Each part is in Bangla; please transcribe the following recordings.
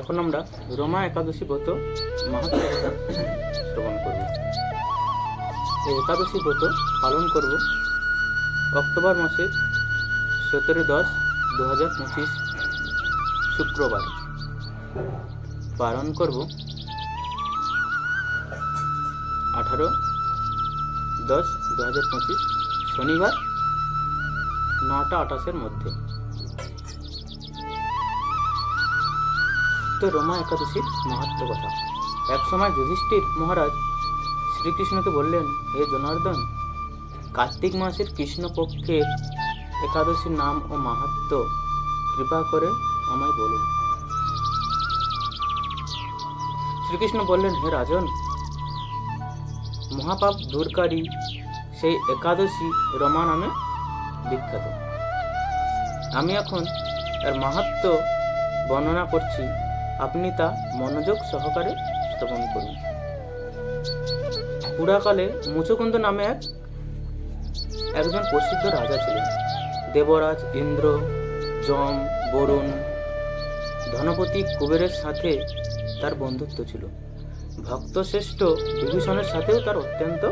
এখন আমরা রোমা একাদশী ব্রত কথা শ্রবণ করব। এই একাদশী ব্রত পালন করব অক্টোবর মাসের সতেরো দশ দু হাজার পঁচিশ শুক্রবার। পালন করব আঠারো দশ দু হাজার পঁচিশ শনিবার নটা আঠাশের মধ্যে। তো রমা একাদশীর মাহাত্ম কথা। এক সময় যুধিষ্ঠির মহারাজ শ্রীকৃষ্ণকে বললেন, হে জনার্দন, কার্তিক মাসের কৃষ্ণপক্ষের একাদশীর নাম ও মাহাত্ম কৃপা করে আমায় বলুন। শ্রীকৃষ্ণ বললেন, হে রাজন, মহাপাপ দূরকারী সেই একাদশী রমা নামে বিখ্যাত। আমি এখন এর মাহাত্ম বর্ণনা করছি আপনি তা মনোযোগ সহকারে শ্রবণ করুন। পুরাকালে মুচকুন্দ নামে এক, একজন প্রসিদ্ধ রাজা ছিলেন। দেবরাজ, ইন্দ্র, যম, বরুণ, ধনপতি কুবেরের সাথে তার বন্ধুত্ব ছিল। ভক্তশ্রেষ্ঠ বিভীষণের সাথেও তার অত্যন্ত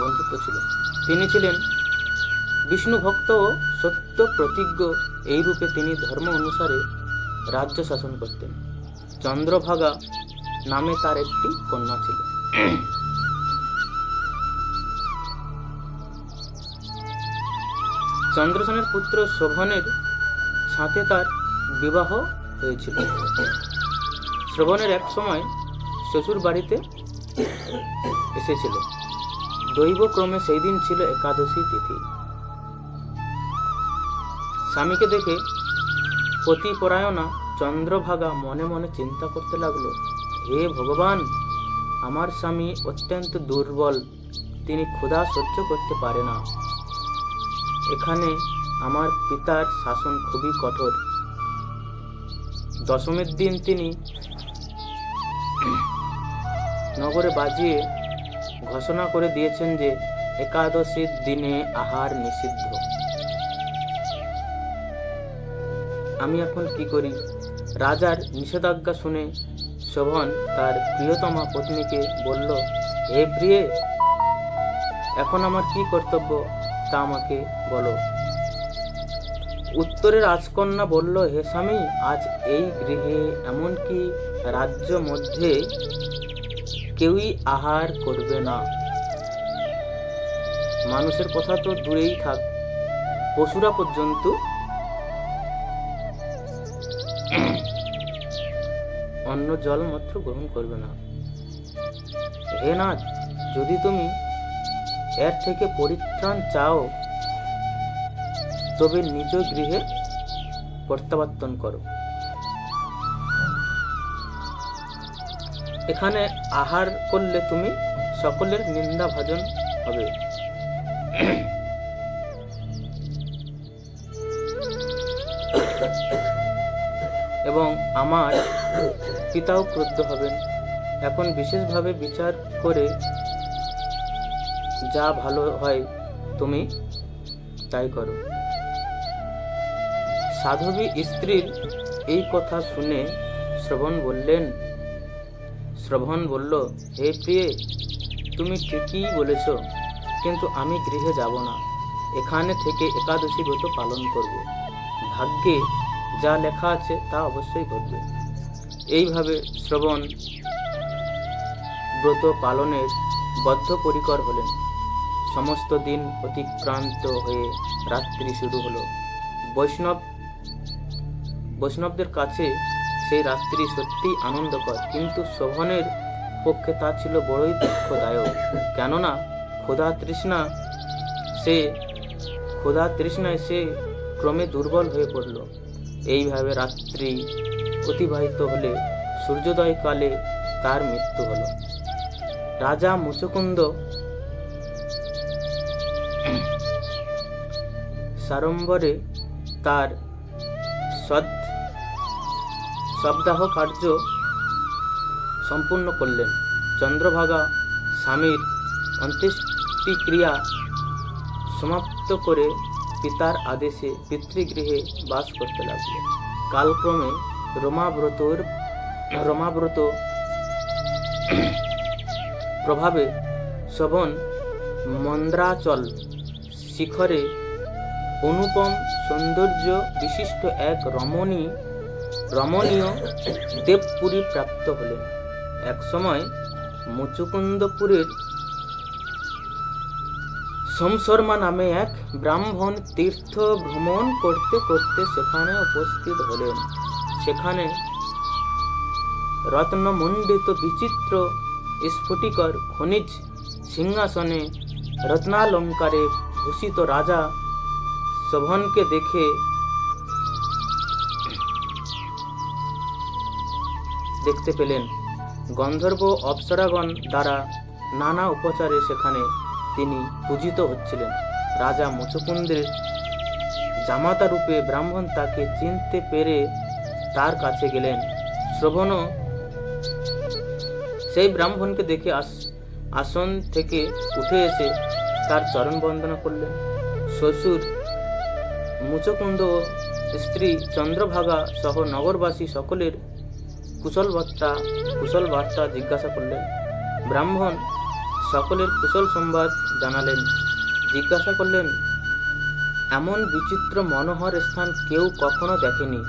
বন্ধুত্ব ছিল। তিনি ছিলেন বিষ্ণু ভক্ত ও সত্য প্রতিজ্ঞ এই রূপে তিনি ধর্ম অনুসারে রাজ্য শাসন করতেন। চন্দ্রভাগা নামে তার একটি কন্যা ছিল। চন্দ্রসেনের পুত্র শোভনের সাথে তার বিবাহ হয়েছিল। শ্রবণের এক সময় শ্বশুর বাড়িতে এসেছিল। দৈবক্রমে সেই দিন ছিল একাদশী তিথি। স্বামীকে দেখে পতিপরায়ণা চন্দ্রভাগা মনে মনে চিন্তা করতে লাগল, হে ভগবান, আমার স্বামী অত্যন্ত দুর্বল, তিনি ক্ষুধা সহ্য করতে পারে না। এখানে আমার পিতার শাসন খুবই কঠোর। দশমীর দিন তিনি নগরে বাজিয়ে ঘোষণা করে দিয়েছেন যে, একাদশীর দিনে আহার নিষিদ্ধ। আমি এখন কি করি? রাজার নিষেধাজ্ঞা শুনে শোভন তার প্রিয়তমা পত্নীকে বলল, হে প্রিয়ে, এখন আমার কি কর্তব্য তা আমাকে বলো। উত্তরে রাজকন্যা বলল, হে স্বামী, আজ এই গৃহে এমনকি রাজ্য মধ্যে কেউই আহার করবে না। মানুষের কথা তো দূরেই থাক। পশুরা পর্যন্ত অন্য জল মাত্র গ্রহণ করবে না। হে নাথ, যদি তুমি এর থেকে পরিত্রাণ চাও, তবে নিজ গৃহে প্রত্যাবর্তন করো। এখানে আহার করলে তুমি সকলের নিন্দা ভাজন হবে। এবং আমার পিতাও ক্রুদ্ধ হবেন। এখন বিশেষভাবে বিচার করে যা ভালো হয় তুমি তাই করো। সাধবী স্ত্রীর এই কথা শুনে শ্রবণ বললেন, শ্রবণ বলল, হে প্রিয়ে, তুমি ঠিকই বলেছ, কিন্তু আমি গৃহে যাব না। এখানে থেকে একাদশী ব্রত পালন করব। ভাগ্যে যা লেখা আছে তা অবশ্যই ঘটবে। এইভাবে শ্রবণ ব্রত পালনের বদ্ধপরিকর হলেন। সমস্ত দিন অতিক্রান্ত হয়ে রাত্রি শুরু হলো। বৈষ্ণব, বৈষ্ণবদের কাছে সেই রাত্রি সত্যি আনন্দকর, কিন্তু শোভনের পক্ষে তা ছিল বড়ই দুঃখদায়ক। কেননা ক্ষুধা তৃষ্ণা, সে ক্ষুধা তৃষ্ণায় সে ক্রমে দুর্বল হয়ে পড়ল। এইভাবে রাত্রি অতিবাহিত হলে সূর্যোদয় কালে তার মৃত্যু হলো। রাজা মুচকুন্দ সারম্বরে তার সদ সপ্তাহ কার্য সম্পূর্ণ করলেন। চন্দ্রভাগা স্বামীর অন্ত্যেষ্টিক্রিয়া সমাপ্ত করে পিতার আদেশে পিতৃগৃহে বাস করতে লাগল। কালক্রমে রমাব্রতর, রমাব্রত প্রভাবে শোভন মন্দ্রাচল শিখরে অনুপম সৌন্দর্য বিশিষ্ট এক রমণী, রমণীয় দেবপুরী প্রাপ্ত হলেন। একসময় মুচুকুন্দপুরের সোমশর্মা নামে এক ব্রাহ্মণ তীর্থ ভ্রমণ করতে করতে সেখানে উপস্থিত হলেন। সেখানে রত্নমণ্ডিত বিচিত্র স্ফটিকর খনিজ সিংহাসনে রত্নালঙ্কারে ভূষিত রাজা শোভনকে দেখে দেখতে পেলেন। গন্ধর্ব অপ্সরাগণ দ্বারা নানা উপচারে সেখানে তিনি পূজিত হচ্ছিলেন। রাজা মুচকুন্দের জামাতা রূপে ব্রাহ্মণ তাকে চিনতে পেরে তার কাছে গেলেন। শ্রবণও সেই ব্রাহ্মণকে দেখে আস, আসন থেকে উঠে এসে তার চরণ বন্দনা করলেন। শ্বশুর, মুচকুন্দ, স্ত্রী, চন্দ্রভাগা সহ নগরবাসী সকলের কুশল বার্তা কুশল বার্তা জিজ্ঞাসা করলেন। ব্রাহ্মণ সকলের কুশল সংবাদ জানালেন। জিজ্ঞাসা করলেন, এমন বিচিত্র মনোহর স্থান কেউ কখনো দেখেনি।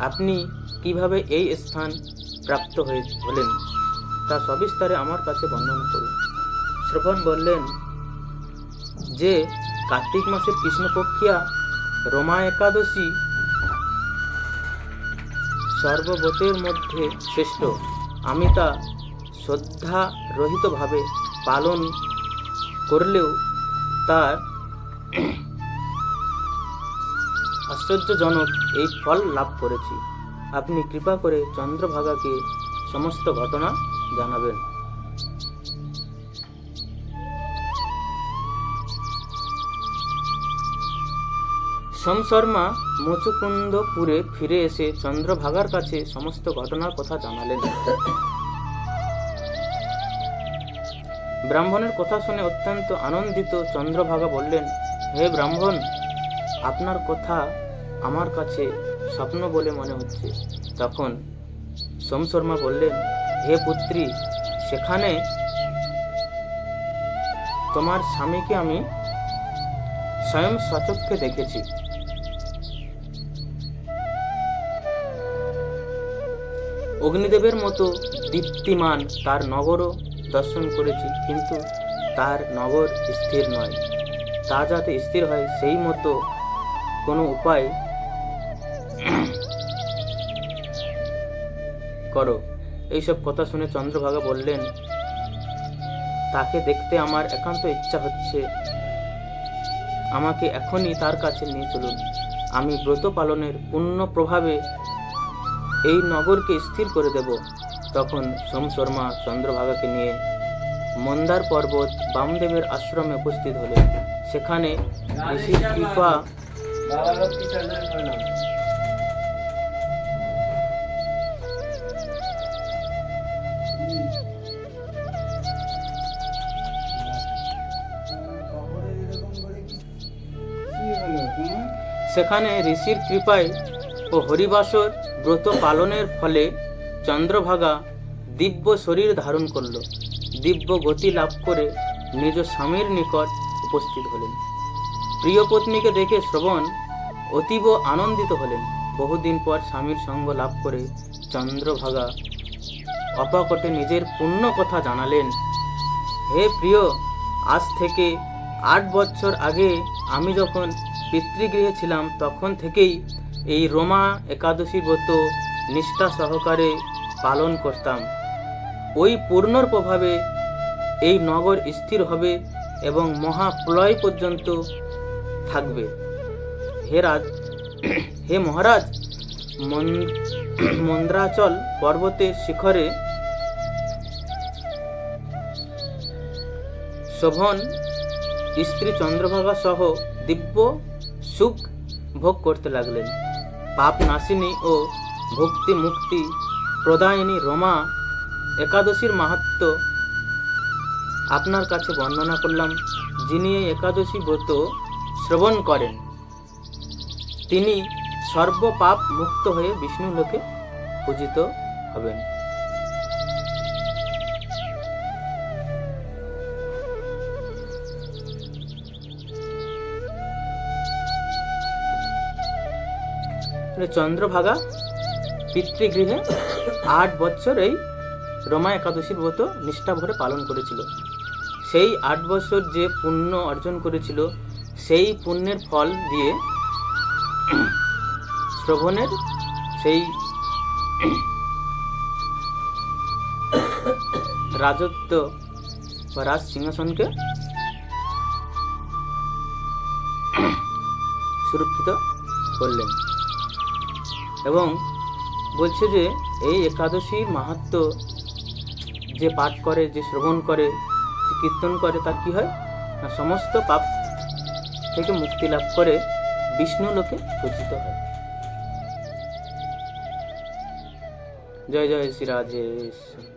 আপনি কীভাবে এই স্থান প্রাপ্ত হয়ে হলেন? তা সবিস্তারে আমার কাছে বর্ণনা করুন। শ্রবণ বললেন, যে কার্তিক মাসের কৃষ্ণপক্ষিয়া রোমা একাদশী সর্ববতের মধ্যে শ্রেষ্ঠ। আমি তা শ্রদ্ধা রহিতভাবে পালন করলেও তার আশ্চর্যজনক এই ফল লাভ করেছি। আপনি কৃপা করে চন্দ্রভাগাকে সমস্ত ঘটনা জানাবেন। সোম শর্মা মুচুকুন্দপুরে ফিরে এসে চন্দ্রভাগার কাছে সমস্ত ঘটনার কথা জানালেন। ব্রাহ্মণের কথা শুনে অত্যন্ত আনন্দিত চন্দ্রভাগা বললেন, হে ব্রাহ্মণ, আপনার কথা আমার কাছে স্বপ্ন বলে মনে হচ্ছে। তখন সোম শর্মা বললেন, হে পুত্রী, সেখানে তোমার স্বামীকে আমি স্বয়ং সচক্ষে দেখেছি। অগ্নিদেবের মতো দীপ্তিমান তার নগরও দর্শন করেছি, কিন্তু তার নগর স্থির নয়। তা যাতে স্থির হয়, সেই মতো কোনো উপায় করো। এইসব কথা শুনে চন্দ্রভাগা বললেন, তাকে দেখতে আমার একান্ত ইচ্ছা হচ্ছে। আমাকে এখনই তার কাছে নিয়ে চলুন। আমি ব্রত পালনের পূর্ণ প্রভাবে এই নগরকে স্থির করে দেব। তখন সোম শর্মা চন্দ্রভাগাকে নিয়ে মন্দার পর্বত বামদেবের আশ্রমে উপস্থিত হলেন। সেখানে ঋষির কৃপা সেখানে ঋষির কৃপায় ও হরিবাসর ব্রত পালনের ফলে চন্দ্রভাগা দিব্য শরীর ধারণ করল। দিব্য গতি লাভ করে নিজ স্বামীর নিকট উপস্থিত হলেন। প্রিয় পত্নীকে দেখে শ্রবণ অতীব আনন্দিত হলেন। বহুদিন পর স্বামীর সঙ্গ লাভ করে চন্দ্রভাগা অপাকটে নিজের পূর্ণ কথা জানালেন, হে প্রিয়, আজ থেকে আট বছর আগে আমি যখন পিতৃগৃহে ছিলাম, তখন থেকেই এই রোমা একাদশী ব্রত নিষ্ঠা সহকারে পালন করতাম। ওই পূর্ণর প্রভাবে এই নগর স্থির হবে এবং মহাপ্রলয় পর্যন্ত থাকবে। হে রাজ, হে মহারাজ, মন- মন্দ্রাচল পর্বতের শিখরে শোভন, স্ত্রী চন্দ্রভাগা সহ দিব্য সুখ ভোগ করতে লাগলেন। পাপ নাশিনী ও ভক্তি মুক্তি প্রদায়িনী রমা একাদশীর মাহাত্ম আপনার কাছে বর্ণনা করলাম, যিনি এই একাদশী ব্রত শ্রবণ করেন, তিনি সর্বপাপ মুক্ত হয়ে বিষ্ণু লোকে পূজিত হবেন। চন্দ্রভাগা পিতৃগৃহে আট বছর এই রমা একাদশীর ব্রত নিষ্ঠা ভরে পালন করেছিল। সেই আট বছর যে পুণ্য অর্জন করেছিল, সেই পুণ্যের ফল দিয়ে শ্রবণের সেই রাজত্ব বা রাজ সিংহাসনকে সুরক্ষিত করলেন এবং বলছে যে, এই একাদশী মাহাত্ম যে পাঠ করে, যে শ্রবণ করে, যে কীর্তন করে, তার কী হয়? না, সমস্ত পাপ থেকে মুক্তি লাভ করে বিষ্ণু লোকে পূজিত হয়। জয় জয়, শ্রী রাধেশ্বর